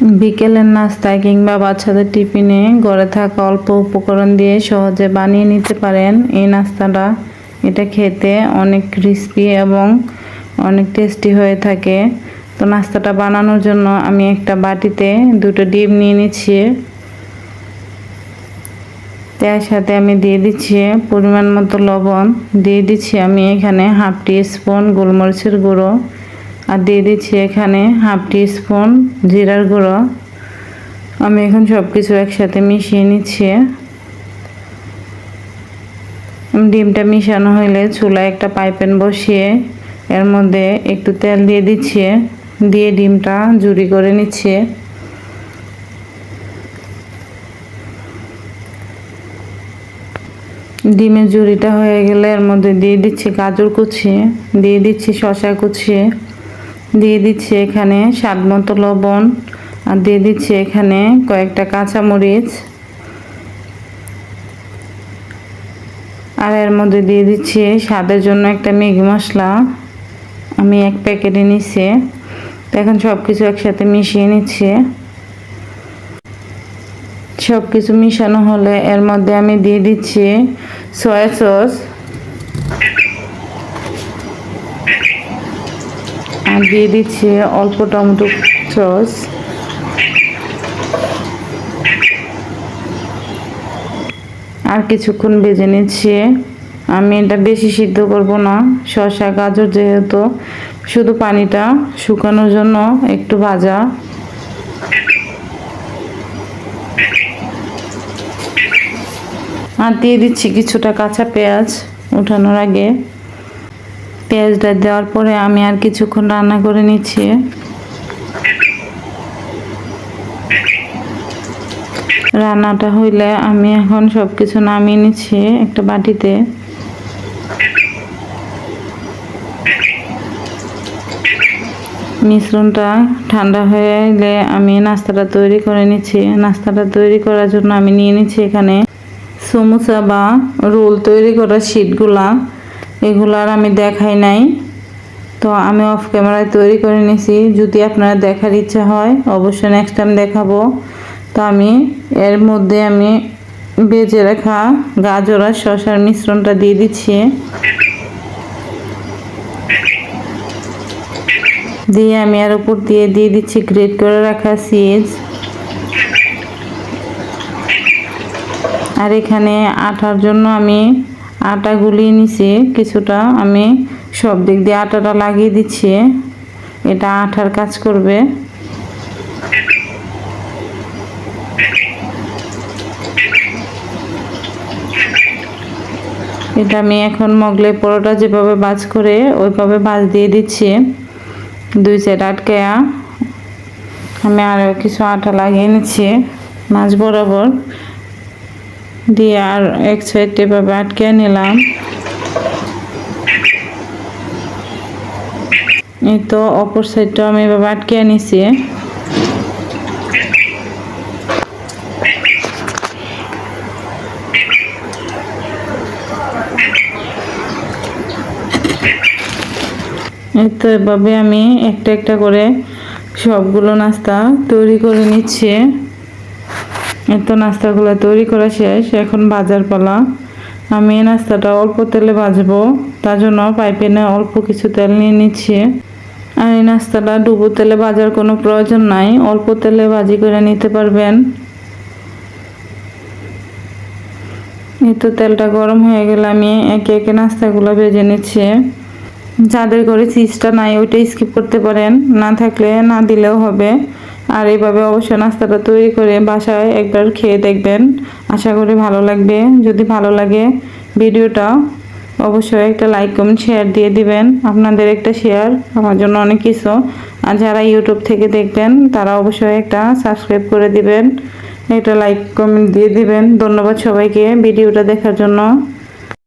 বিকেলের নাস্তায় কিংবা বাচ্চাদের টিফিনে ঘরে থাকা অল্প উপকরণ দিয়ে সহজে বানিয়ে নিতে পারেন। এই নাস্তাটা, এটা খেতে অনেক ক্রিস্পি এবং অনেক টেস্টি হয়ে থাকে। তো নাস্তাটা বানানোর জন্য আমি একটা বাটিতে দুটো ডিম নিয়ে নিচ্ছি। তার সাথে আমি দিয়ে দিচ্ছি পরিমাণ মতো লবণ। দিয়ে দিচ্ছি আমি এখানে হাফ টি স্পুন গোলমরিচের গুঁড়ো। আর দিয়ে দিচ্ছি এখানে হাফ টি স্পুন জিরার গুঁড়ো। আমি এখন সব কিছু একসাথে মিশিয়ে নিচ্ছি। ডিমটা মিশানো হলে চুলায় একটা পাইপেন বসিয়ে এর মধ্যে একটু তেল দিয়ে দিচ্ছি। দিয়ে ডিমটা জুড়ি করে নিচ্ছে। ডিমের জুড়িটা হয়ে গেলে এর মধ্যে দিয়ে দিচ্ছি গাজর কুচি, দিয়ে দিচ্ছি শশা কুচি। দিয়ে দিচ্ছি এখানে স্বাদ মতো লবণ আর দিয়ে দিচ্ছি এখানে কয়েকটা কাঁচামরিচ। আর এর মধ্যে দিয়ে দিচ্ছি স্বাদের জন্য একটা ম্যাগি মশলা। আমি এক প্যাকেটে নিচ্ছি। তো এখন সব কিছু একসাথে মিশিয়ে নিচ্ছি। সব কিছু মিশানো হলে এর মধ্যে আমি দিয়ে দিচ্ছি সয়া সস। আর দিয়ে দিচ্ছি অল্প টমেটো সস। আর কিছুক্ষণ ভেজে নিচ্ছি। আমি এটা বেশি সিদ্ধ করব না, শসা, গাজর যেহেতু। শুধু পানিটা শুকানোর জন্য একটু ভাজা। আর দিয়ে দিচ্ছি কিছুটা কাঁচা পেঁয়াজ উঠানোর আগে। পেঁয়াজটা দেওয়ার পরে আমি আর কিছুক্ষণ রান্না করে নিচ্ছি। রান্নাটা হইলে আমি এখন সব কিছু নামিয়ে নিচ্ছি একটা বাটিতে। মিশ্রণটা ঠান্ডা হয়ে এলে আমি নাস্তাটা তৈরি করে নিচ্ছি। নাস্তাটা তৈরি করার জন্য আমি নিয়ে নিচ্ছি এখানে সমোসা বা রোল তৈরি করা শিটগুলা এগুলার আমি দেখাই নাই। তো আমি অফ ক্যামেরায় তৈরি করে নিয়েছি যদি আপনারা দেখার ইচ্ছা হয়, অবশ্যই নেক্সট টাইম দেখাবো। তো আমি এর মধ্যে আমি বেজে রাখা গাজর আর শশার মিশ্রণটা দিয়ে দিচ্ছি। দিয়ে আমি আর উপর দিয়ে দিয়ে দিচ্ছি গ্রেট করে রাখা সিজ আর এখানে আটার জন্য আমি আটা গুলিয়ে নিছি, কিছুটা। আমি সব দিক দিয়ে আটাটা লাগিয়ে দিচ্ছি। এটা আঠার কাজ করবে। এটা আমি এখন মগলে পরোটা যেভাবে বাজ করে ওইভাবে বাজ দিয়ে দিচ্ছি। দুই সাইড আটকায়া আমি আরও কিছু আটা লাগিয়ে নিচ্ছি, মাছ বরাবর। দিয়ে আর এক সাইড এভাবে আটকে নিলাম। এই তো অপর সাইডটা আমি এভাবে আটকে নিছি। এই তো এভাবে আমি একটা একটা করে সবগুলো নাস্তা তৈরি করে নিচ্ছি। তো নাস্তাগুলো তৈরি করা শেষ, এখন বাজার পালা আমি এই নাস্তাটা অল্প তেলে ভাজবো, তার জন্য পাইপেনে অল্প কিছু তেল নিয়ে নিচ্ছি। আর এই নাস্তাটা ডুবো তেলে ভাজার কোনো প্রয়োজন নাই, অল্প তেলে ভাজি করে নিতে পারবেন। এই তো তেলটা গরম হয়ে গেলে আমি একে একে নাস্তাগুলো ভেজে নিচ্ছি। যাদের ঘরে চিজটা নাই, ওইটা স্কিপ করতে পারেন, না থাকলে না দিলেও হবে। আর এইভাবে অবশ্যই নাস্তাটা তৈরি করে বাসায় একবার খেয়ে দেখবেন। আশা করি ভালো লাগবে। যদি ভালো লাগে ভিডিওটা, অবশ্যই একটা লাইক কমেন্ট শেয়ার দিয়ে দিবেন। আপনাদের একটা শেয়ার আমার জন্য অনেক কিছু। আর যারা ইউটিউব থেকে দেখবেন, তারা অবশ্যই একটা সাবস্ক্রাইব করে দিবেন। একটা লাইক কমেন্ট দিয়ে দিবেন। ধন্যবাদ সবাইকে ভিডিওটা দেখার জন্য।